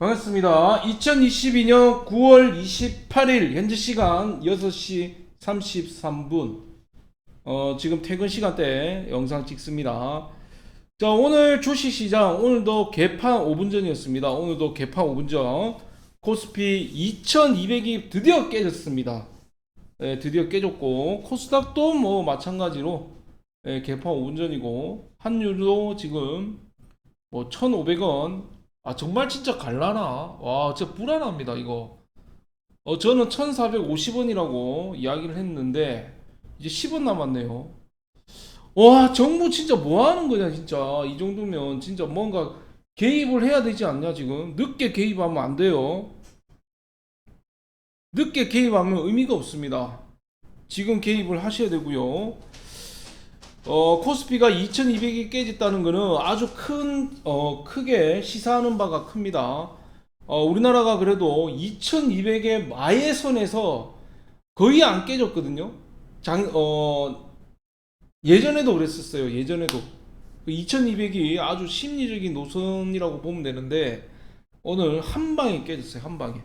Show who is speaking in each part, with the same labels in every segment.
Speaker 1: 반갑습니다. 2022년 9월 28일 현재 시간 6시 33분. 어, 지금 퇴근 시간대 영상 찍습니다. 자, 오늘 주식 시장 오늘도 개판 5분 전이었습니다. 오늘도 개판 5분 전. 코스피 2200이 드디어 깨졌습니다. 예, 드디어 깨졌고 코스닥도 뭐 마찬가지로 예, 개판 5분 전이고 한유도 지금 뭐 1,500원 아 정말 진짜 갈라나? 와 진짜 불안합니다 이거. 어 저는 1450원이라고 이야기를 했는데 이제 10원 남았네요. 와 정부 진짜 뭐 하는 거냐 진짜. 이 정도면 진짜 뭔가 개입을 해야 되지 않냐 지금? 늦게 개입하면 안 돼요. 늦게 개입하면 의미가 없습니다. 지금 개입을 하셔야 되고요 어, 코스피가 2200이 깨졌다는 것은 아주 큰, 어, 크게 시사하는 바가 큽니다. 어, 우리나라가 그래도 2200의 마예선에서 거의 안 깨졌거든요. 장, 어, 예전에도 그랬었어요. 예전에도. 2200이 아주 심리적인 노선이라고 보면 되는데, 오늘 한 방에 깨졌어요. 한 방에.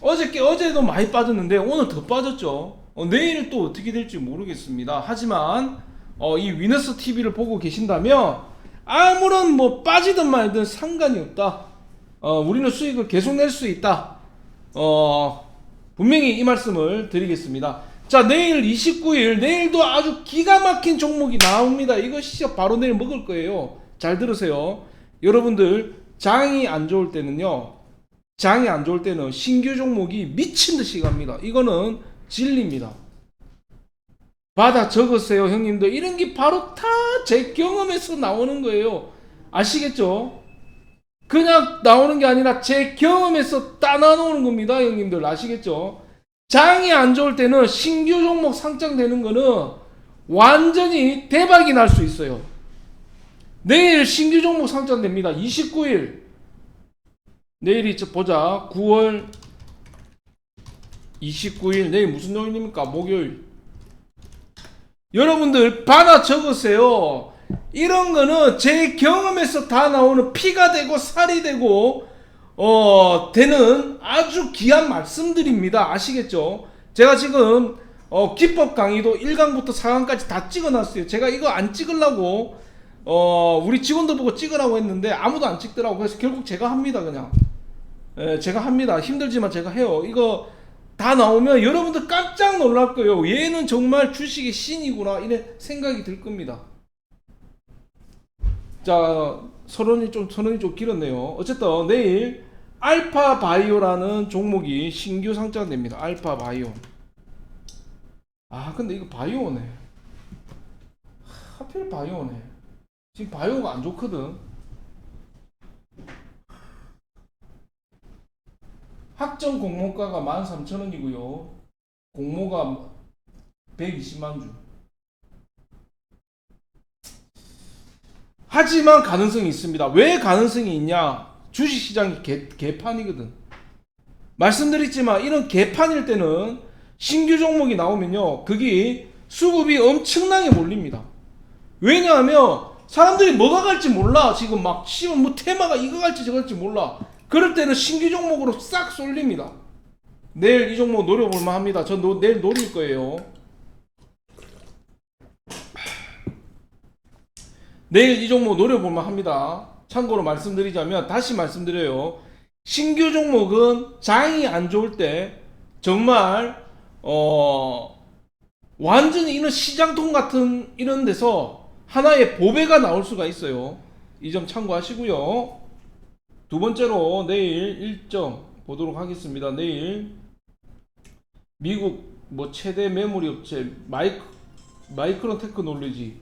Speaker 1: 어저께, 어제도 많이 빠졌는데, 오늘 더 빠졌죠. 어, 내일 또 어떻게 될지 모르겠습니다. 하지만, 어, 이 위너스 TV를 보고 계신다면 아무런 뭐 빠지든 말든 상관이 없다. 어, 우리는 수익을 계속 낼 수 있다. 어, 분명히 이 말씀을 드리겠습니다. 자, 내일 29일, 내일도 아주 기가 막힌 종목이 나옵니다. 진짜 바로 내일 먹을 거예요. 잘 들으세요. 여러분들, 장이 안 좋을 때는요, 장이 안 좋을 때는 신규 종목이 미친 듯이 갑니다. 이거는 진리입니다. 받아 적으세요, 형님들. 이런 게 바로 다 제 경험에서 나오는 거예요. 아시겠죠? 그냥 나오는 게 아니라 제 경험에서 따나 놓는 겁니다, 형님들. 아시겠죠? 장이 안 좋을 때는 신규 종목 상장되는 거는 완전히 대박이 날 수 있어요. 내일 신규 종목 상장됩니다. 29일. 내일이 저 보자. 9월 29일. 내일 무슨 요일입니까? 목요일. 여러분들 받아 적으세요. 이런 거는 제 경험에서 다 나오는 피가 되고 살이 되고 어 되는 아주 귀한 말씀들입니다. 아시겠죠? 제가 지금 어 기법 강의도 1강부터 4강까지 다 찍어놨어요. 제가 이거 안 찍으려고 어 우리 직원들 보고 찍으라고 했는데 아무도 안 찍더라고. 그래서 결국 제가 합니다. 그냥 예, 제가 합니다. 힘들지만 제가 해요. 이거 다 나오면 여러분들 깜짝 놀랄 거예요. 얘는 정말 주식의 신이구나 이런 생각이 들 겁니다. 자, 서론이 좀 서론이 좀 길었네요. 어쨌든 내일 알파 바이오라는 종목이 신규 상장됩니다. 알파 바이오. 아, 근데 이거 바이오네. 하필 바이오네. 지금 바이오가 안 좋거든. 학점 공모가가 13,000원이고요. 공모가 120만 주. 하지만 가능성이 있습니다. 왜 가능성이 있냐? 주식 시장이 개, 개판이거든. 말씀드렸지만 이런 개판일 때는 신규 종목이 나오면요. 그게 수급이 엄청나게 몰립니다. 왜냐하면 사람들이 뭐가 갈지 몰라. 지금 막 씨발 뭐 테마가 이거 갈지 저거 갈지 몰라. 그럴 때는 신규 종목으로 싹 쏠립니다. 내일 이 종목 노려볼 만 합니다. 전 노, 내일 노릴 거예요. 내일 이 종목 노려볼 만 합니다. 참고로 말씀드리자면 다시 말씀드려요. 신규 종목은 장이 안 좋을 때 정말 어 완전히 이런 시장통 같은 이런 데서 하나의 보배가 나올 수가 있어요. 이 점 참고하시고요. 두 번째로 내일 일정 보도록 하겠습니다. 내일 미국 뭐 최대 메모리 업체 마이크 마이크론 테크놀로지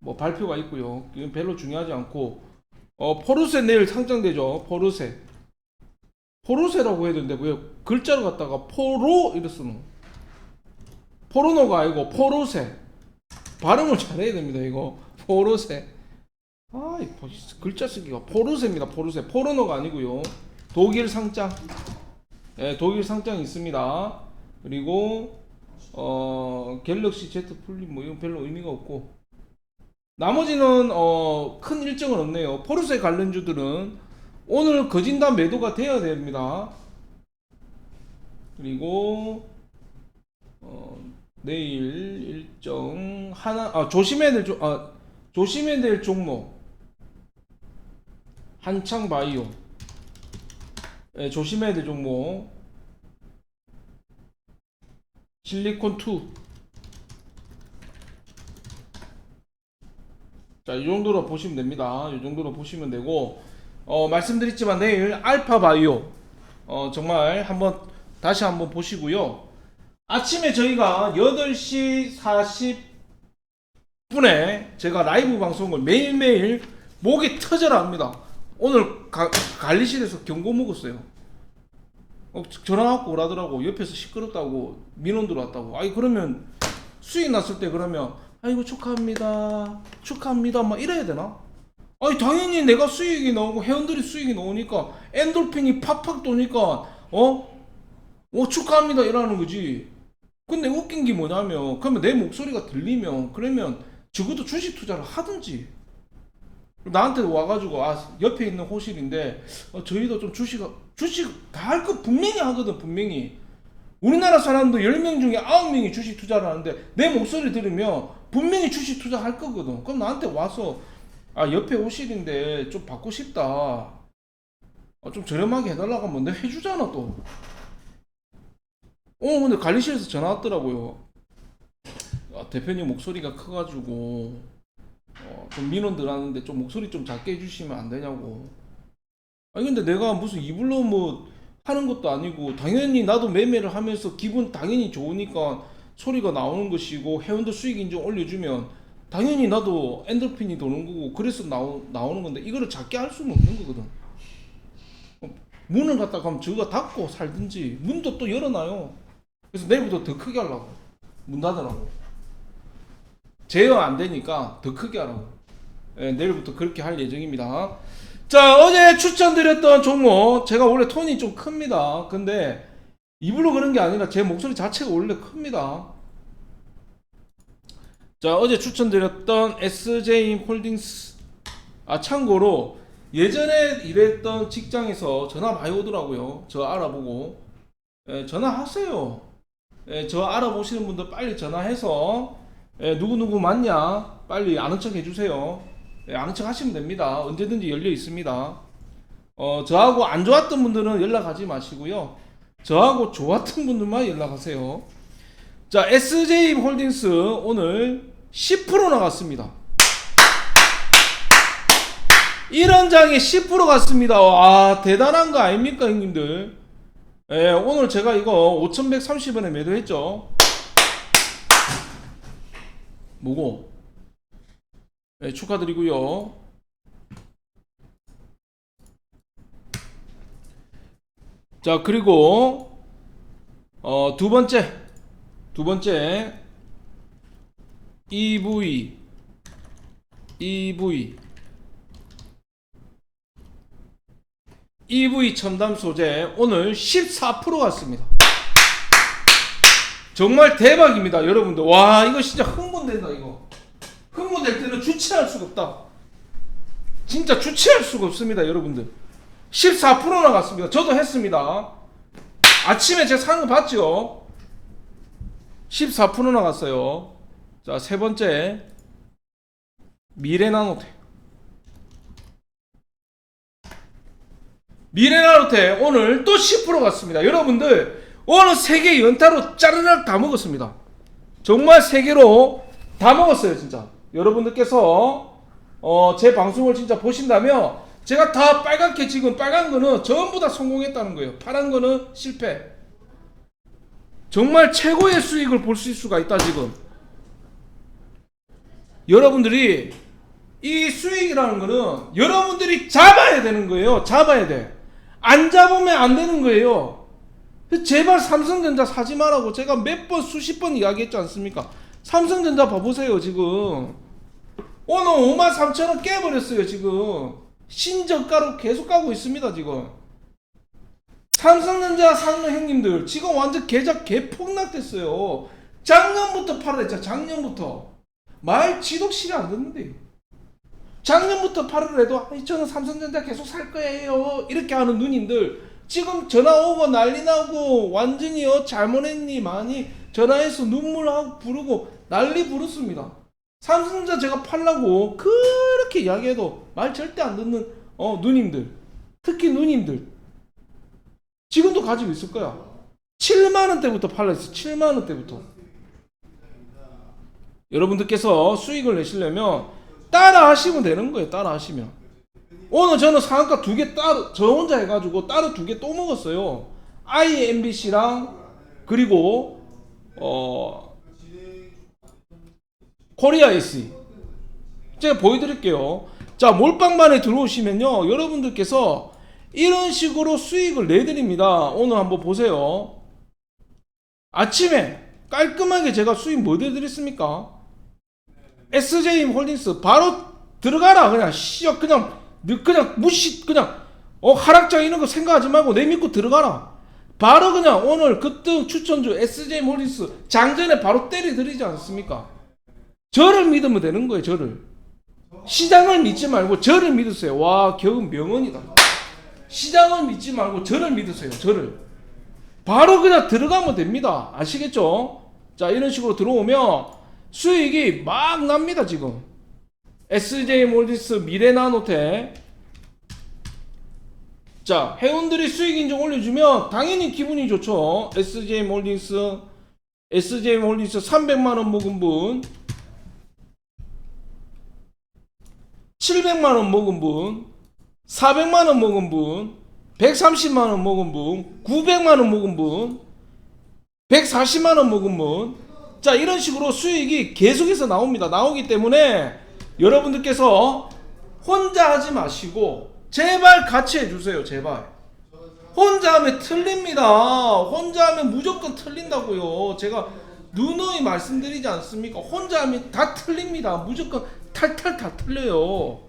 Speaker 1: 뭐 발표가 있고요. 이건 별로 중요하지 않고 어 포르쉐 내일 상장되죠. 포르쉐 포르쉐라고 해야 되는데 왜 글자를 갖다가 포로 이래 쓰노? 포르노가 아니고 포르쉐 발음을 잘해야 됩니다. 이거 포르쉐 아, 이 보- 글자 쓰기가 포르쉐입니다. 포르쉐. 포르노가 아니고요. 독일 상장. 예, 독일 상장 있습니다. 그리고 어, 갤럭시 Z 플립 뭐 이건 별로 의미가 없고 나머지는 어, 큰 일정은 없네요. 포르쉐 관련주들은 오늘 거진단 매도가 돼야 됩니다. 그리고 어, 내일 일정 하나 아 조심해야 될 종, 아 조심해야 될 종목 한창 바이오 예, 조심해야 될 종목 실리콘 2 자, 이 정도로 보시면 됩니다. 이 정도로 보시면 되고, 어, 말씀드렸지만 내일 알파 바이오, 어, 정말 한번, 다시 한번 보시고요. 아침에 저희가 8시 40분에 제가 라이브 방송을 매일매일 목이 터져라 합니다. 오늘 가, 관리실에서 경고 먹었어요. 어, 전화 갖고 오라더라고. 옆에서 시끄럽다고 민원 들어왔다고. 아니, 그러면 수익 났을 때 그러면 아이고 축하합니다 축하합니다 막 이래야 되나? 아니 당연히 내가 수익이 나오고 회원들이 수익이 나오니까 엔돌핀이 팍팍 도니까 어? 어 축하합니다 이러는 거지 근데 웃긴 게 뭐냐면 그러면 내 목소리가 들리면 그러면 적어도 주식 투자를 하든지 나한테 와가지고 아 옆에 있는 호실인데 어, 저희도 좀 주식 주식 다 할 거 분명히 하거든 분명히 우리나라 사람도 10명 중에 9명이 주식 투자를 하는데 내 목소리 들으면 분명히 주식 투자할 거거든. 그럼 나한테 와서 아 옆에 호실인데 좀 받고 싶다. 어, 좀 저렴하게 해달라고 하면 내가 해주잖아 또. 어 근데 관리실에서 전화 왔더라고요. 아, 대표님 목소리가 커가지고 어, 좀 민원 들어왔는데 좀 목소리 좀 작게 해주시면 안 되냐고. 아니 근데 내가 무슨 이불로 뭐 하는 것도 아니고 당연히 나도 매매를 하면서 기분 당연히 좋으니까 소리가 나오는 것이고 회원들 수익 인증 올려주면 당연히 나도 엔돌핀이 도는 거고 그래서 나오, 나오는 건데 이거를 작게 할 수는 없는 거거든. 어, 문을 갖다 가면 저가 닫고 살든지 문도 또 열어놔요. 그래서 내일부터 더 크게 하려고. 문 닫으라고 제어 안 되니까 더 크게 하라고. 예, 내일부터 그렇게 할 예정입니다. 자 어제 추천드렸던 종목 제가 원래 톤이 좀 큽니다. 근데 입으로 그런 게 아니라 제 목소리 자체가 원래 큽니다. 자 어제 추천드렸던 SJ 홀딩스. 아 참고로 예전에 일했던 직장에서 전화 많이 오더라고요. 저 알아보고. 예, 전화하세요. 예, 저 알아보시는 분들 빨리 전화해서 예, 누구누구 맞냐? 빨리 아는 척 해주세요. 예, 아는 척 하시면 됩니다. 언제든지 열려 있습니다. 어, 저하고 안 좋았던 분들은 연락하지 마시고요. 저하고 좋았던 분들만 연락하세요. 자 SJ 홀딩스 오늘 10% 나갔습니다. 이런 장에 10% 갔습니다. 와 대단한 거 아닙니까 형님들? 예, 오늘 제가 이거 5130원에 매도했죠 뭐고? 예, 축하드리고요. 자 그리고 어, 두 번째 두 번째 EV EV EV 첨단 소재 오늘 14% 갔습니다. 정말 대박입니다, 여러분들. 와, 이거 진짜 흥분된다, 이거. 흥분될 때는 주체할 수가 없다. 진짜 주체할 수가 없습니다, 여러분들. 14% 나갔습니다. 저도 했습니다. 아침에 사는 거 봤죠? 14% 나갔어요. 자, 세 번째. 미래나노테. 미래나노테 오늘 또 10% 갔습니다. 여러분들, 오늘 세 개 연타로 짜르륵 다 먹었습니다. 정말 세 개로 다 먹었어요, 진짜. 여러분들께서 어, 제 방송을 진짜 보신다면 제가 다 빨갛게 지금 빨간 거는 전부 다 성공했다는 거예요. 파란 거는 실패. 정말 최고의 수익을 볼 수 있을 수가 있다 지금. 여러분들이 이 수익이라는 거는 여러분들이 잡아야 되는 거예요. 잡아야 돼. 안 잡으면 안 되는 거예요. 제발 삼성전자 사지 말라고 제가 몇 번 수십 번 이야기했지 않습니까? 삼성전자 봐보세요 지금. 오늘 5만 3천 원 깨버렸어요 지금. 신저가로 계속 가고 있습니다 지금. 삼성전자 사는 형님들 지금 완전 계좌 개폭락됐어요. 작년부터 팔아냈죠 작년부터. 말 지독실이 안 듣는데. 작년부터 팔을 해도 저는 삼성전자 계속 살 거예요. 이렇게 하는 누님들 지금 전화 오고 난리 나고 완전히요 잘못했니 많이 전화해서 눈물하고 부르고 난리 부르습니다. 삼성전자 제가 팔라고 그렇게 이야기해도 말 절대 안 듣는 어 누님들 특히 누님들 지금도 가지고 있을 거야. 7만 원대부터 팔라 했어. 7만 원대부터. 여러분들께서 수익을 내시려면 따라 하시면 되는 거예요. 따라 하시면. 오늘 저는 상한가 두 개 따로 저 혼자 해가지고 따로 두 개 또 먹었어요. IMBC랑 그리고 어 코리아 SE 제가 보여드릴게요. 자 몰빵만에 들어오시면요 여러분들께서 이런 식으로 수익을 내드립니다. 오늘 한번 보세요. 아침에 깔끔하게 제가 수익 뭐 내드렸습니까? SJ 홀딩스 바로 들어가라 그냥 씨어 그냥 너 그냥 무시 그냥 어 하락장 이런 거 생각하지 말고 내 믿고 들어가라. 바로 그냥 오늘 급등 추천주 SJ 홀딩스 장전에 바로 때려드리지 않습니까? 저를 믿으면 되는 거예요 저를. 시장을 믿지 말고 저를 믿으세요. 와 겨우 명언이다. 시장을 믿지 말고 저를 믿으세요 저를. 바로 그냥 들어가면 됩니다. 아시겠죠? 자 이런 식으로 들어오면 수익이 막 납니다 지금 SJ 몰디스 미래나노테. 자 회원들이 수익 인증 올려주면 당연히 기분이 좋죠. SJ 몰디스 SJ 몰디스 300만원 먹은 분. 700만원 먹은 분. 400만원 먹은 분. 130만원 먹은 분. 900만원 먹은 분. 140만원 먹은 분. 자 이런 식으로 수익이 계속해서 나옵니다. 나오기 때문에 여러분들께서 혼자 하지 마시고 제발 같이 해주세요 제발. 혼자 하면 틀립니다. 혼자 하면 무조건 틀린다고요. 제가 누누이 말씀드리지 않습니까? 혼자 하면 다 틀립니다. 무조건 탈탈 다 틀려요.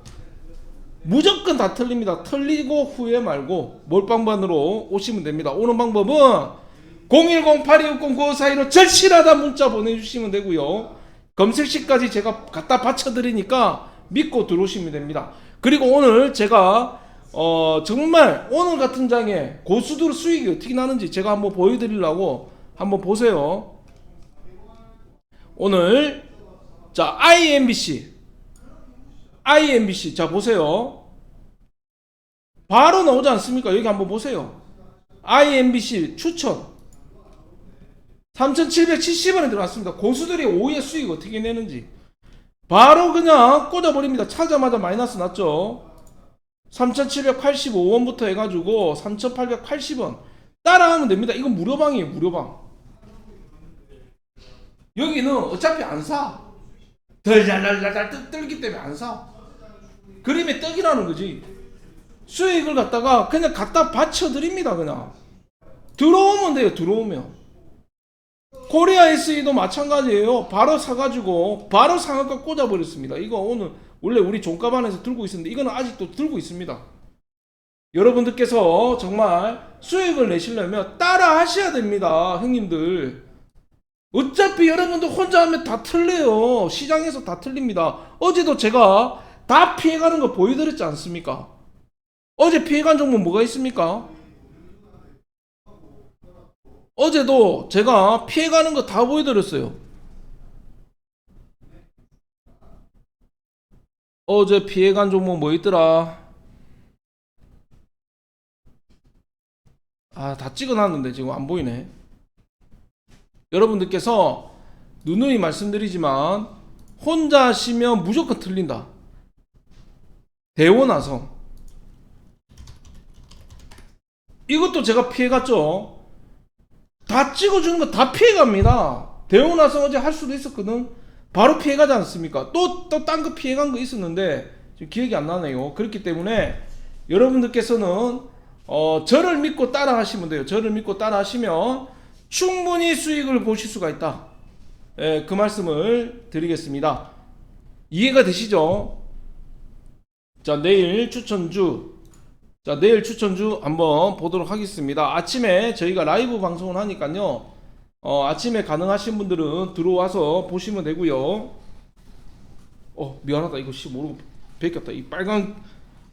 Speaker 1: 무조건 다 틀립니다. 틀리고 후회 말고 몰빵반으로 오시면 됩니다. 오는 방법은 010-8260-9542로 절실하다 문자 보내주시면 되고요 검색시까지 제가 갖다 받쳐드리니까 믿고 들어오시면 됩니다. 그리고 오늘 제가 어 정말 오늘 같은 장에 고수들 수익이 어떻게 나는지 제가 한번 보여드리려고 한번 보세요. 오늘 자 IMBC IMBC 자 보세요. 바로 나오지 않습니까? 여기 한번 보세요. IMBC 추천 3,770원에 들어왔습니다. 고수들이 오후에 수익 어떻게 내는지. 바로 그냥 꽂아버립니다. 차자마자 마이너스 났죠. 3,785원부터 해가지고 3,880원. 따라하면 됩니다. 이건 무료방이에요, 무료방. 여기는 어차피 안 사. 덜잘잘잘 떨기 때문에 안 사. 그림의 떡이라는 거지. 수익을 갖다가 그냥 갖다 받쳐드립니다, 그냥. 들어오면 돼요, 들어오면. 코리아 SE도 마찬가지예요. 바로 사가지고 바로 상한가 꽂아버렸습니다. 이거 오늘 원래 우리 종가반에서 들고 있었는데 이거는 아직도 들고 있습니다. 여러분들께서 정말 수익을 내시려면 따라 하셔야 됩니다. 형님들. 어차피 여러분들 혼자 하면 다 틀려요. 시장에서 다 틀립니다. 어제도 제가 다 피해가는 거 보여드렸지 않습니까? 어제 피해간 종목 뭐가 있습니까? 어제도 제가 피해가는 거 다 보여드렸어요. 어제 피해간 종목 뭐 있더라? 아, 다 찍어놨는데 지금 안 보이네. 여러분들께서 누누이 말씀드리지만 혼자 하시면 무조건 틀린다. 대원화성. 이것도 제가 피해갔죠. 다 찍어주는 거 다 피해갑니다. 대우 나서 어제 할 수도 있었거든. 바로 피해가지 않습니까? 또 또 딴 거 피해간 거 있었는데 지금 기억이 안 나네요. 그렇기 때문에 여러분들께서는 어, 저를 믿고 따라 하시면 돼요. 저를 믿고 따라 하시면 충분히 수익을 보실 수가 있다. 예, 그 말씀을 드리겠습니다. 이해가 되시죠? 자, 내일 추천주 자, 내일 추천주 한번 보도록 하겠습니다. 아침에 저희가 라이브 방송을 하니까요. 어, 아침에 가능하신 분들은 들어와서 보시면 되고요. 어, 미안하다. 이거 씨 모르고 베꼈다. 이 빨간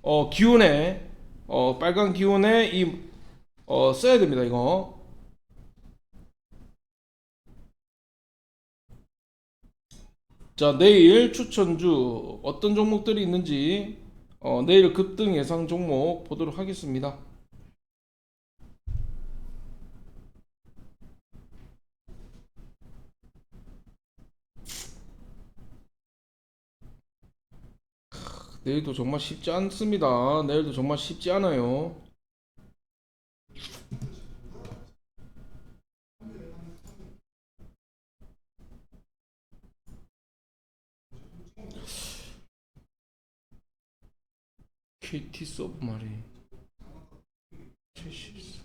Speaker 1: 어 기운에 어 빨간 기운에 이 어 써야 됩니다. 이거. 자 내일 추천주 어떤 종목들이 있는지 어, 내일 급등 예상 종목 보도록 하겠습니다. 내일도 정말 쉽지 않습니다. 내일도 정말 쉽지 않아요. KT 서브 말이 74.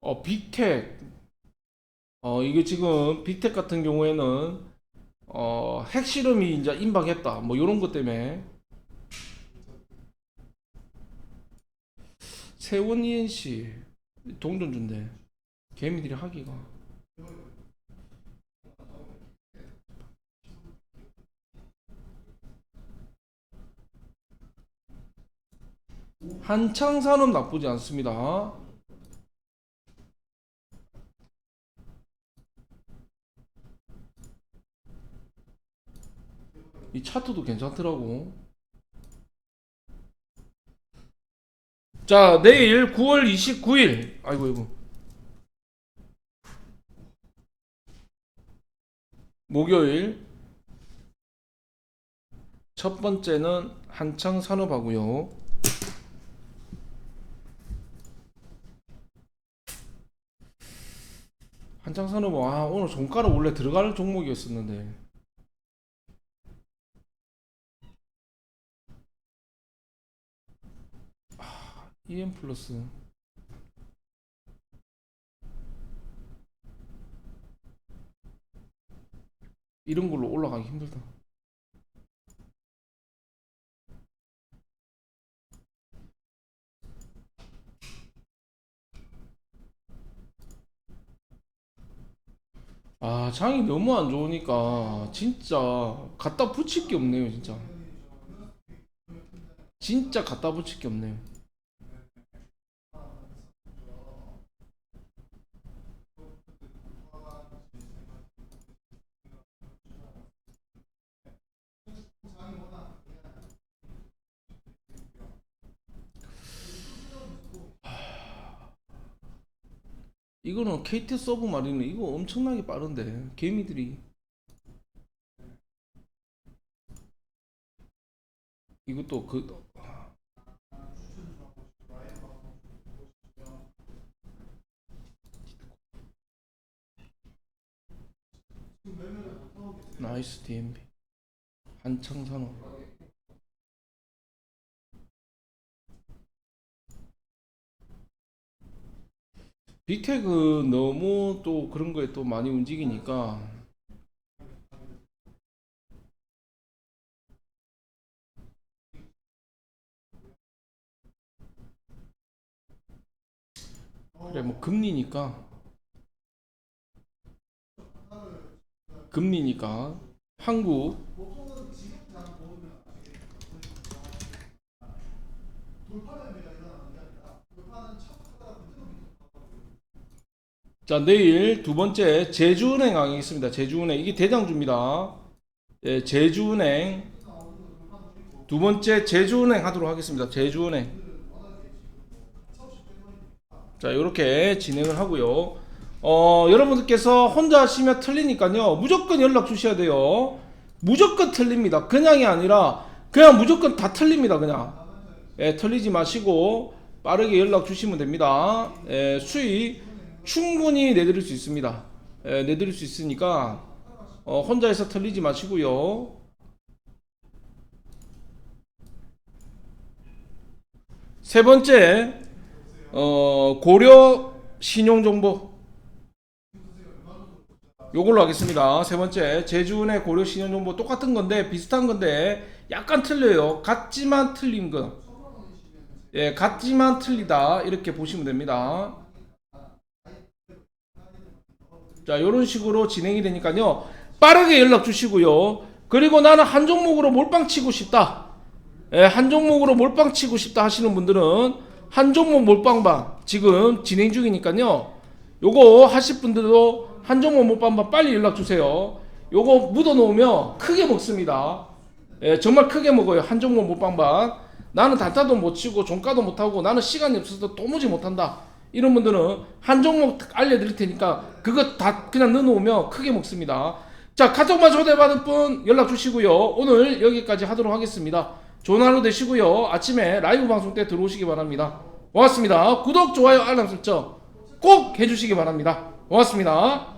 Speaker 1: 어 빅텍. 어 이게 지금 빅텍 같은 경우에는 어 핵실험이 이제 임박했다. 뭐 이런 것 때문에. 세원 ENC 동전주인데 개미들이 하기가 한창 산업 나쁘지 않습니다. 이 차트도 괜찮더라고. 자, 내일 9월 29일. 아이고, 이고 목요일. 첫 번째는 한창 산업하고요. 한창 산업은 아, 오늘 종가는 원래 들어갈 종목이었었는데. EM 플러스 이런 걸로 올라가기 힘들다. 아, 장이 너무 안 좋으니까 진짜 갖다 붙일 게 없네요, 진짜. 진짜 갖다 붙일 게 없네요. 이거는 KT 서브 마리는 이거 엄청나게 빠른데 개미들이. 이것도 그 나이스 DMB 한창 산업 빅테크 너무 또 그런 거에 또 많이 움직이니까. 그래 뭐 금리니까. 금리니까. 한국 자 내일 두 번째 제주은행 강의 있습니다. 제주은행. 이게 대장주입니다. 예, 제주은행. 두 번째 제주은행 하도록 하겠습니다. 제주은행. 자 이렇게 진행을 하고요. 어 여러분들께서 혼자 하시면 틀리니까요. 무조건 연락 주셔야 돼요. 무조건 틀립니다. 그냥이 아니라 그냥 무조건 다 틀립니다 그냥. 예, 틀리지 마시고 빠르게 연락 주시면 됩니다. 예, 수익 충분히 내드릴 수 있습니다. 예, 내드릴 수 있으니까 어, 혼자 해서 틀리지 마시고요. 세 번째 어, 고려 신용 정보 요걸로 하겠습니다. 세 번째 제주은행 고려 신용 정보 똑같은 건데 비슷한 건데 약간 틀려요. 같지만 틀린 거. 예, 같지만 틀리다 이렇게 보시면 됩니다. 자, 이런 식으로 진행이 되니까요. 빠르게 연락 주시고요. 그리고 나는 한 종목으로 몰빵 치고 싶다. 예, 한 종목으로 몰빵 치고 싶다 하시는 분들은 한 종목 몰빵방 지금 진행 중이니까요. 요거 하실 분들도 한 종목 몰빵방 빨리 연락 주세요. 요거 묻어 놓으면 크게 먹습니다. 예, 정말 크게 먹어요. 한 종목 몰빵방. 나는 단타도 못 치고 종가도 못 하고 나는 시간이 없어서 도무지 못 한다. 이런 분들은 한 종목 알려드릴 테니까 그거 다 그냥 넣어놓으면 크게 먹습니다. 자 카톡만 초대받은 분 연락 주시고요. 오늘 여기까지 하도록 하겠습니다. 좋은 하루 되시고요. 아침에 라이브 방송 때 들어오시기 바랍니다. 고맙습니다. 구독, 좋아요, 알람 설정 꼭 해주시기 바랍니다. 고맙습니다.